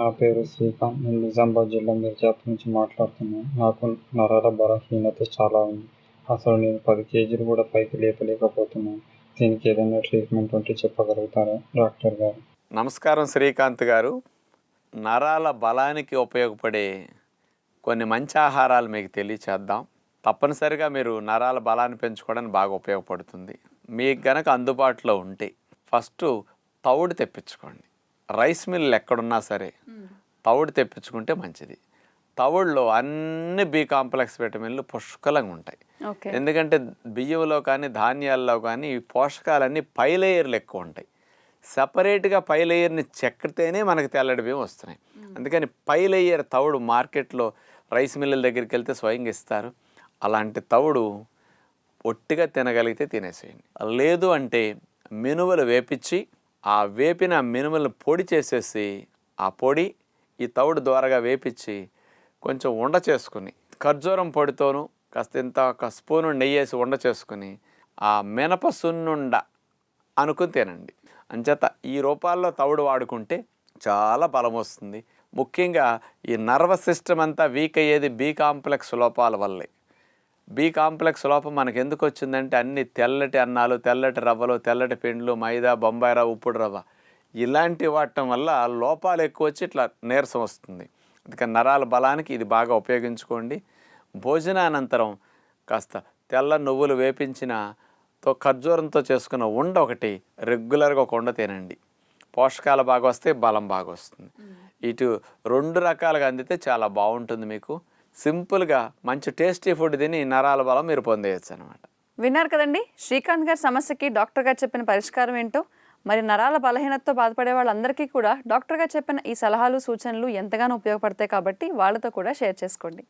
నా పేరు శ్రీకాంత్. నేను నిజామాబాద్ జిల్లా మిర్జాపూర్ నుంచి మాట్లాడుతున్నాను. నాకు నరాల బలహీనత చాలా ఉంది. అసలు నేను పది కేజీలు కూడా పైకి లేపలేకపోతున్నాను. దీనికి ఏదైనా ట్రీట్మెంట్ ఉంటే చెప్పగలుగుతారా డాక్టర్ గారు? నమస్కారం శ్రీకాంత్ గారు. నరాల బలానికి ఉపయోగపడే కొన్ని మంచి ఆహారాలు మీకు తెలియచేద్దాం. తప్పనిసరిగా మీరు నరాల బలాన్ని పెంచుకోవడానికి బాగా ఉపయోగపడుతుంది. మీకు గనక అందుబాటులో ఉంటే ఫస్ట్ తవుడు తెప్పించుకోండి. రైస్ మిల్ ఎక్కడున్నా సరే తవుడు తెప్పించుకుంటే మంచిది. తవుడులో అన్ని బి కాంప్లెక్స్ విటమిన్లు పుష్కలంగా ఉంటాయి. ఎందుకంటే బియ్యంలో కానీ ధాన్యాల్లో కానీ ఈ పోషకాలన్నీ పై లేయర్లు ఎక్కువ ఉంటాయి. సపరేట్గా పై లేయర్ని చెక్కితేనే మనకి తెల్లటి బియ్యం వస్తున్నాయి. అందుకని పై లేయర్ తవుడు మార్కెట్లో రైస్ మిల్లుల దగ్గరికి వెళ్తే స్వయంగా ఇస్తారు. అలాంటి తవుడు ఒట్టిగా తినగలిగితే తినేసేయండి. లేదు అంటే మినుములు వేపించి ఆ వేపిన మినుములను పొడి చేసేసి ఆ పొడి ఈ తవుడు ద్వారాగా వేపించి కొంచెం ఉండ చేసుకుని ఖర్జూరం పొడితోనూ కాస్త ఇంత ఒక స్పూను నెయ్యి వేసి ఉండ చేసుకుని ఆ మినప సున్నుండ అనుకుని తినండి. అంచేత ఈ రూపాల్లో తవుడు వాడుకుంటే చాలా బలం వస్తుంది. ముఖ్యంగా ఈ నర్వస్ సిస్టమ్ అంతా వీక్ అయ్యేది బీ కాంప్లెక్స్ లోపాల వల్లే. బి కాంప్లెక్స్ లోపం మనకి ఎందుకు వచ్చిందంటే అన్ని తెల్లటి అన్నాలు తెల్లటి రవ్వలు తెల్లటి పిండ్లు మైదా బొంబాయి రవ్వ ఉప్పుడు రవ్వ. ఇలాంటి వాడటం వల్ల లోపాలు ఎక్కువ వచ్చి ఇట్లా నీరసం వస్తుంది. అందుకని నరాల బలానికి ఇది బాగా ఉపయోగించుకోండి. భోజనానంతరం కాస్త తెల్ల నువ్వులు వేపించిన తో ఖర్జూరంతో చేసుకున్న ఉండ ఒకటి రెగ్యులర్గా ఒక ఉండ తినండి. పోషకాలు బాగా వస్తే బలం బాగా వస్తుంది ఇటు రెండు రకాలుగా అందితే చాలా బాగుంటుంది మీకు. సింపుల్గా మంచి టేస్టీ ఫుడ్ తిని నరాల బలం మీరు పొందేయచ్చు అనమాట విన్నారు కదండి? శ్రీకాంత్ గారి సమస్యకి డాక్టర్ గారు చెప్పిన పరిష్కారం ఏంటో? మరి నరాల బలహీనతతో బాధపడే వాళ్ళందరికీ కూడా డాక్టర్ గారు చెప్పిన ఈ సలహాలు సూచనలు ఎంతగానో ఉపయోగపడతాయి కాబట్టి వాళ్ళతో కూడా షేర్ చేసుకోండి.